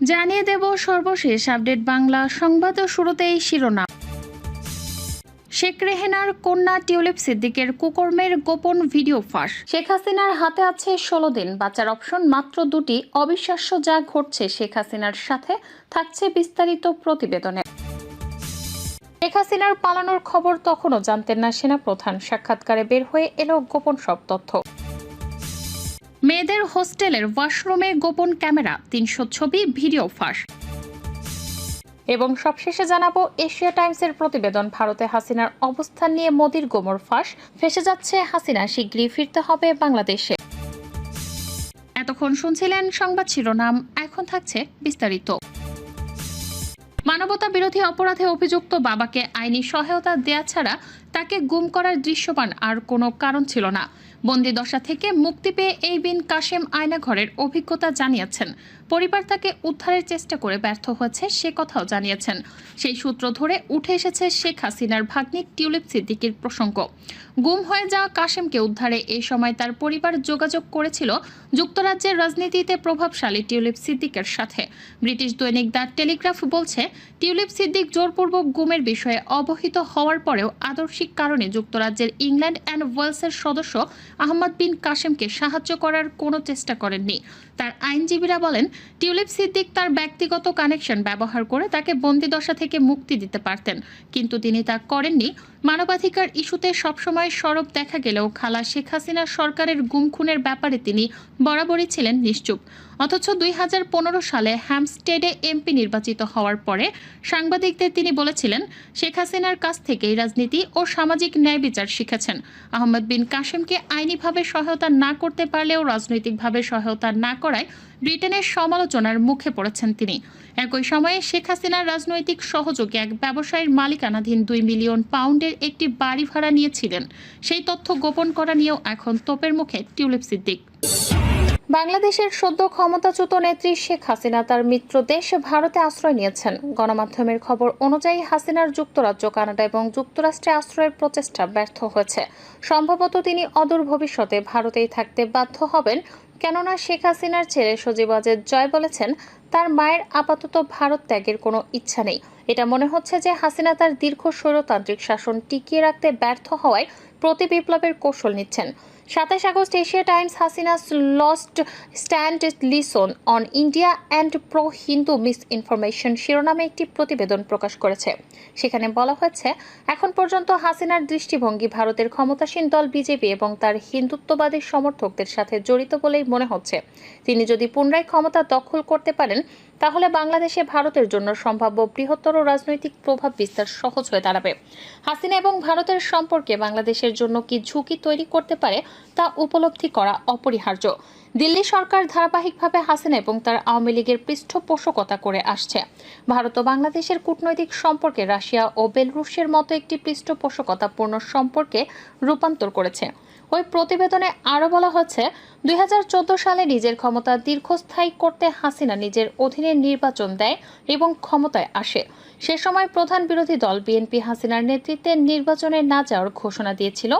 জানিয়ে দেব সর্বশেষ আপডেট বাংলা সংবাদ ও শুরুতেই শিরোনাম। শেখ রেহেনার কন্যা টিউলিপ সিদ্দিকের কুকর্মের গোপন ভিডিও ফাঁস। শেখ হাসিনার হাতে আছে ষোলো দিন, বাঁচার অপশন মাত্র দুটি। অবিশ্বাস্য যা ঘটছে শেখ হাসিনার সাথে থাকছে বিস্তারিত প্রতিবেদনে। শেখ হাসিনার পালানোর খবর তখনও জানতেন না সেনা প্রধান সাক্ষাৎকারে বের হয়ে এলো গোপন সব তথ্য। মেয়েদের হোস্টেলের ওয়াশরুমে গোপন ক্যামেরা, তিনশো ছবি, ভিডিও ফাঁস। এবং সবশেষে জানাব, এশিয়া টাইমসের প্রতিবেদন, ভারতে হাসিনার অবস্থান নিয়ে মোদির গোমর ফাঁস। ফেসে যাচ্ছে হাসিনা, শীঘ্রই ফিরতে হবে বাংলাদেশে। এতক্ষণ শুনছিলেন সংবাদ শিরোনাম, এখন থাকছে বিস্তারিত। মানবতা বিরোধী অপরাধে অভিযুক্ত বাবাকে আইনি সহায়তা দেয়া ছাড়া তাকে গুম করার দৃশ্যমান আর কোনো কারণ ছিল না। বন্দি দশা থেকে মুক্তি পেয়ে এই বিন কাশেম আয়নাঘরের অভিজ্ঞতা জানিয়েছেন। পরিবার তাকে উদ্ধারের চেষ্টা করে ব্যর্থ হয়েছে, সে কথাও জানিয়েছেন। সেই সূত্র ধরে উঠে এসেছে শেখ হাসিনার ভাগ্নি টিউলিপ সিদ্দিকির প্রসঙ্গ। গুম হয়ে যাওয়া কাশেমকে উদ্ধারে এই সময় তার পরিবার যোগাযোগ করেছিল যুক্তরাজ্যের রাজনীতিতে প্রভাবশালী টিউলিপ সিদ্দিকের সাথে। ব্রিটিশ দৈনিক দ্য টেলিগ্রাফ বলছে, টিউলিপ সিদ্দিক জোরপূর্বক গুমের বিষয়ে অবহিত হওয়ার পরেও আদর্শিক কারণে যুক্তরাজ্যের ইংল্যান্ড অ্যান্ড ওয়েলসের সদস্য আহমদ বিন কাশেমকে সাহায্য করার কোনো চেষ্টা করেননি। তার আইনজীবীরা বলেন টিউলিপ সিদ্দিক তার ব্যক্তিগত কানেকশন ব্যবহার করে তাকে বন্দিদশা থেকে মুক্তি দিতে পারতেন, কিন্তু তিনি তা করেননি। মানবাধিকার ইস্যুতে সবসময় সরব দেখা গেলেও খালা শেখ হাসিনা সরকারের গুম খুনের ব্যাপারে তিনি বরাবরই ছিলেন নিশ্চুপ। অথচ দুই হাজার পনেরো সালে হ্যামস্টেডে এমপি নির্বাচিত হওয়ার পরে সাংবাদিকদের তিনি বলেছিলেন, শেখ হাসিনার কাছ থেকেই রাজনীতি ও সামাজিক ন্যায় বিচার শিখেছেন। আহমদ বিন কাশেমকে আইনিভাবে সহায়তা না করতে পারলেও রাজনৈতিকভাবে সহায়তা না করায় ব্রিটেনের সমালোচনার মুখে পড়েছেন তিনি। একই সময়ে শেখ হাসিনার রাজনৈতিক সহযোগী এক ব্যবসায়ীর মালিকানাধীন দুই মিলিয়ন পাউন্ডের একটি বাড়ি ভাড়া নিয়েছিলেন। সেই তথ্য গোপন করা নিয়েও এখন তোপের মুখে টিউলিপ সিদ্দিক। বাংলাদেশের সদ্য ক্ষমতাচ্যুত নেত্রী শেখ হাসিনা তার মিত্র দেশ ভারতে আশ্রয় নিয়েছেন। গণমাধ্যমের খবর অনুযায়ী হাসিনার যুক্তরাজ্য, কানাডা এবং যুক্তরাষ্ট্রে আশ্রয়ের প্রচেষ্টা ব্যর্থ হয়েছে। সম্ভবত তিনি অদূর ভবিষ্যতে ভারতেই থাকতে বাধ্য হবেন। কেননা শেখ হাসিনার ছেলে সজীব আজেদ জয় বলেছেন, তার মায়ের আপাতত ভারত ত্যাগের কোনো ইচ্ছা নেই। এটা মনে হচ্ছে যে হাসিনা তার দীর্ঘ স্বৈরতান্ত্রিক শাসন টিকিয়ে রাখতে ব্যর্থ হওয়ায় প্রতি বিপ্লবের কৌশল নিচ্ছেন। সাতাশ August Asia Times Hasina's last stand listen on India and pro Hindu misinformation শিরোনামে একটি প্রতিবেদন প্রকাশ করেছে। সেখানে বলা হয়েছে, এখন পর্যন্ত হাসিনার দৃষ্টিভঙ্গি ভারতের ক্ষমতাসীন দল বিজেপি এবং তার হিন্দুত্ববাদী সমর্থকদের সাথে জড়িত বলেই মনে হচ্ছে। তিনি যদি পুনরায় ক্ষমতা দখল করতে পারেন, তাহলে বাংলাদেশে ভারতের জন্য সম্ভাব্য বৃহত্তর রাজনৈতিক প্রভাব বিস্তার সহজ হয়ে দাঁড়াবে। হাসিনা এবং ভারতের সম্পর্কে বাংলাদেশের জন্য কি ঝুঁকি তৈরি করতে পারে তা উপলব্ধি করা অপরিহার্য। দিল্লি সরকার ধারাবাহিকভাবে হাসেন এবং তার আওয়ামী লীগের পৃষ্ঠপোষকতা করে আসছে। ভারত ও বাংলাদেশের কূটনৈতিক সম্পর্কে রাশিয়া ও বেলরুশের মতো একটি পৃষ্ঠপোষকতাপূর্ণ সম্পর্কে রূপান্তর করেছে। ওই প্রতিবেদনে আরও বলা হচ্ছে, দুই হাজার চোদ্দ সালে নিজের ক্ষমতা দীর্ঘস্থায়ী করতে হাসিনা নিজের অধীনে নির্বাচন দেয় এবং ক্ষমতায় আসে। সে সময় প্রধান বিরোধী দল বিএনপি হাসিনার নেতৃত্বে নির্বাচনে না যাওয়ার ঘোষণা দিয়েছিল।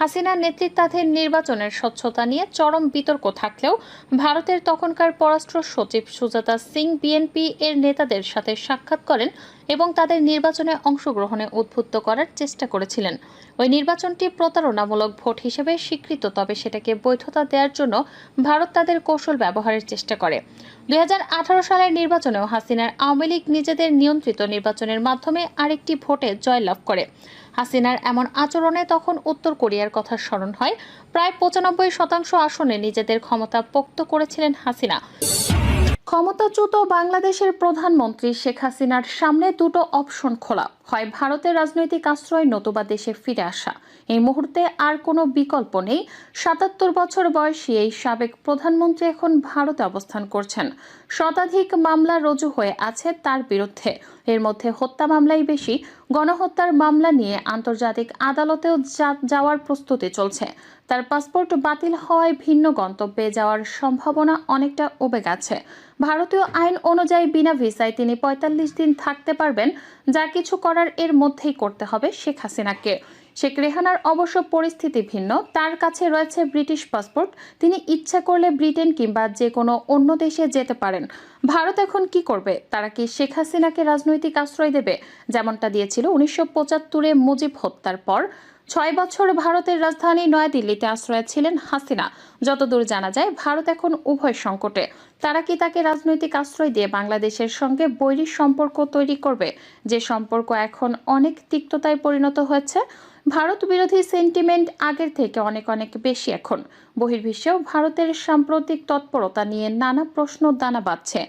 হাসিনার নেতৃত্বাধীন নির্বাচনের স্বচ্ছতা নিয়ে চরম বিতর্ক থাকলেও ভারতের তখনকার পররাষ্ট্র সচিব সুজাতা সিং বিএনপি এর নেতাদের সাথে সাক্ষাৎ করেন এবং তাদের নির্বাচনে অংশগ্রহণে উদ্বুদ্ধ করার চেষ্টা করেছিলেন। ওই নির্বাচনটি প্রতারণামূলক ভোট হিসেবে স্বীকৃত, তবে সেটাকে বৈধতা দেওয়ার জন্য ভারত তাদের কৌশল ব্যবহারের চেষ্টা করে। দুই হাজার আঠারো সালের নির্বাচনেও হাসিনার আওয়ামী লীগ নিজেদের নিয়ন্ত্রিত নির্বাচনের মাধ্যমে আরেকটি ভোটে জয়লাভ করে। হাসিনার এমন আচরণে তখন উত্তর কোরিয়ার কথা স্মরণ হয়। প্রায় পঁচানব্বই শতাংশ আসনে নিজেদের ক্ষমতা পোক্ত করেছিলেন হাসিনা। ক্ষমতাচ্যুত বাংলাদেশের প্রধানমন্ত্রী শেখ হাসিনার সামনে দুটো অপশন খোলা। হয় ভারতের রাজনৈতিক আশ্রয়, নতুবা দেশে ফিরে আসা। এই মুহূর্তে আর কোনো বিকল্প নেই। সাতাত্তর বছর বয়সী এই সাবেক প্রধানমন্ত্রী এখন ভারতে অবস্থান করছেন। শতাধিক মামলা রুজু হয়ে আছে তার বিরুদ্ধে। এর মধ্যে হত্যা মামলাই বেশি গণহত্যার মামলা নিয়ে আন্তর্জাতিক আদালতেও যাওয়ার প্রস্তুতি চলছে। তার পাসপোর্ট বাতিল হওয়ায় ভিন্ন গন্তব্যে যাওয়ার সম্ভাবনা অনেকটা উবে গেছে। ভারতীয় আইন অনুযায়ী বিনা ভিসায় তিনি পঁয়তাল্লিশ দিন থাকতে পারবেন, যা কিছু করার এর মধ্যেই করতে হবে শেখ হাসিনাকে। শেখ রেহানার অবশ্য পরিস্থিতি ভিন্ন। তার কাছে রয়েছে ব্রিটিশ পাসপোর্ট। তিনি ইচ্ছা করলে ব্রিটেন কিংবা যে কোনো অন্য দেশে যেতে পারেন। ভারত এখন কি করবে? তারা কি শেখ হাসিনাকে রাজনৈতিক আশ্রয় দেবে? যেমনটা দিয়েছিল উনিশশো পঁচাত্তরে মুজিব হত্যার পর। ছয় বছর ভারতের রাজধানী নয়াদিল্লিতে আশ্রয় ছিলেন হাসিনা। যতদূর জানা যায়, ভারত এখন উভয় সংকটে। তারা কি তাকে রাজনৈতিক আশ্রয় দিয়ে বাংলাদেশের সঙ্গে বৈরী সম্পর্ক তৈরি করবে? যে সম্পর্ক এখন অনেক তিক্ততায় পরিণত হয়েছে ভারত বিরোধী সেন্টিমেন্ট আগের থেকে অনেক অনেক বেশি এখন। বহির্বিশ্বেও ভারতের সাম্প্রতিক তৎপরতা নিয়ে নানা প্রশ্ন দানা বাঁধছে।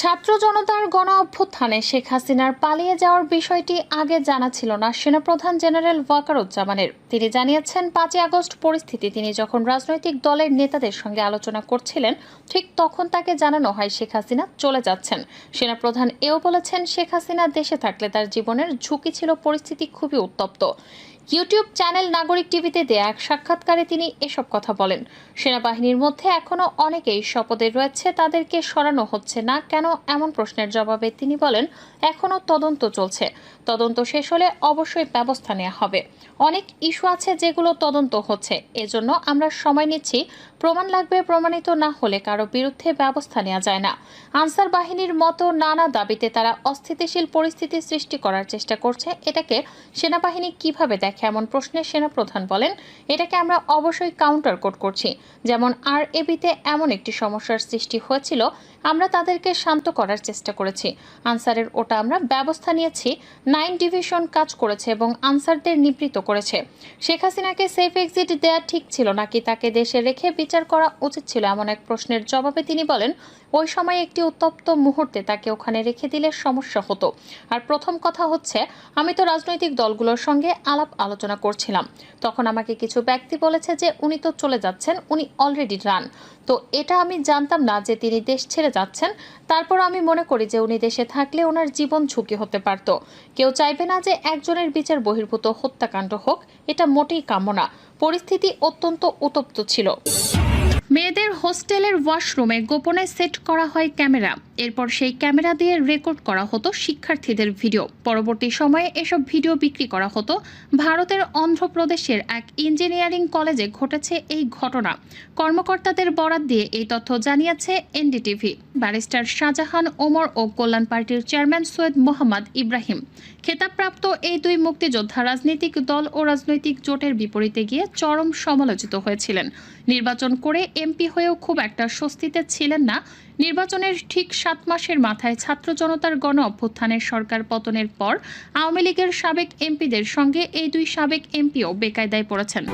ছাত্র জনতার গণ অভ্যুত্থানে শেখ হাসিনার পালিয়ে যাওয়ার বিষয়টি আগে জানা ছিল না সেনাপ্রধান জেনারেল ওয়াকারুজ্জামানের। তিনি জানিয়েছেন, পাঁচই আগস্ট পরিস্থিতি, তিনি যখন রাজনৈতিক দলের নেতাদের সঙ্গে আলোচনা করছিলেন, ঠিক তখন তাকে জানানো হয় শেখ হাসিনা চলে যাচ্ছেন। সেনাপ্রধান এও বলেছেন, শেখ হাসিনা দেশে থাকলে তার জীবনের ঝুঁকি ছিল, পরিস্থিতি খুবই উত্তপ্ত। ইউটিউব চ্যানেল নাগরিক টিভিতে দেয়া এক সাক্ষাৎকারে তিনি এসব কথা বলেন। সেনাবাহিনীর মধ্যে এখনও অনেকেই শপথে রয়েছে, তাদেরকে সরানো হচ্ছে না। কেন এমন প্রশ্নের জবাবে তিনি বলেন, এখনও তদন্ত চলছে। তদন্ত শেষ হলে অবশ্যই ব্যবস্থা নেওয়া হবে। অনেক ইস্যু আছে যেগুলো তদন্ত হচ্ছে। এজন্য আমরা সময় নিচ্ছি। প্রমাণ লাগবে, প্রমাণিত না হলে কারও বিরুদ্ধে ব্যবস্থা নেওয়া যায় না। আনসার বাহিনীর মতো নানা দাবিতে তারা অস্থিতিশীল পরিস্থিতি সৃষ্টি করার চেষ্টা করছে। এটাকে সেনাবাহিনী কীভাবে দেখে এমন প্রশ্নে সেনাপ্রধান বলেন, এটাকে আমরা অবশ্যই কাউন্টার কোড করছি। যেমন আর এবিতে এমন একটি সমস্যার সৃষ্টি হয়েছিল আমরা তাদেরকে শান্ত করার চেষ্টা করেছি। আনসারের ওটা আমরা ব্যবস্থা নিয়েছি। নাইন ডিভিশন কাজ করেছে এবং আনসারদের নিবৃত করেছে। শেখ হাসিনাকে সেফ এক্সিট দেওয়া ঠিক ছিল নাকি তাকে দেশে রেখে বিচার করা উচিত ছিল এমন এক প্রশ্নের জবাবে তিনি বলেন ওই সময় একটি উত্তপ্ত মুহূর্তে তাকে ওখানে রেখে দিলে সমস্যা হতো। আর প্রথম কথা হচ্ছে, আমি তো রাজনৈতিক দলগুলোর সঙ্গে আলাপ আলোচনা করছিলাম। তখন আমাকে কিছু ব্যক্তি বলেছে যে, উনি তো চলে যাচ্ছেন, উনি অলরেডি রান তো এটা আমি জানতাম না যে, তিনি দেশ ছেড়ে যাচ্ছেন। তারপর আমি মনে করি যে, উনি দেশে থাকলে ওনার জীবন ঝুঁকি হতে পারত। কেউ চাইবে না যে, একজনের বিচার বহির্ভূত হত্যাকাণ্ড হোক, এটা মোটেই কাম্য না। পরিস্থিতি অত্যন্ত উত্তপ্ত ছিল। মেয়েদের হোস্টেলের ওয়াশরুমে গোপনে সেট করা হয় ক্যামেরা। এরপর সেই ক্যামেরা দিয়ে রেকর্ড করা হতো শিক্ষার্থীদের ভিডিও। পরবর্তী সময়ে এসব ভিডিও বিক্রি করা হতো ভারতের অন্ধ্রপ্রদেশের এক ইঞ্জিনিয়ারিং কলেজে ঘটেছে এই ঘটনা। কর্মকর্তাদের বরাত দিয়ে এই তথ্য জানিয়েছে এনডিটিভি। ব্যারিস্টার শাহজাহান ওমর ও কল্যাণ পার্টির চেয়ারম্যান সৈয়দ মোহাম্মদ ইব্রাহিম। খেতাবপ্রাপ্ত এই দুই মুক্তিযোদ্ধা রাজনৈতিক দল ও রাজনৈতিক জোটের বিপরীতে গিয়ে চরম সমালোচিত হয়েছিলেন। নির্বাচন করে এমপি হয়েও খুব একটা স্বস্তিতে ছিলেন না। নির্বাচনের ঠিক সাত মাসের মাথায় ছাত্র জনতার গণ অভ্যুত্থানের সরকার পতনের পর আওয়ামী লীগের সাবেক এমপিদের সঙ্গে এই দুই সাবেক এমপিও বেকায়দায় পড়েছেন।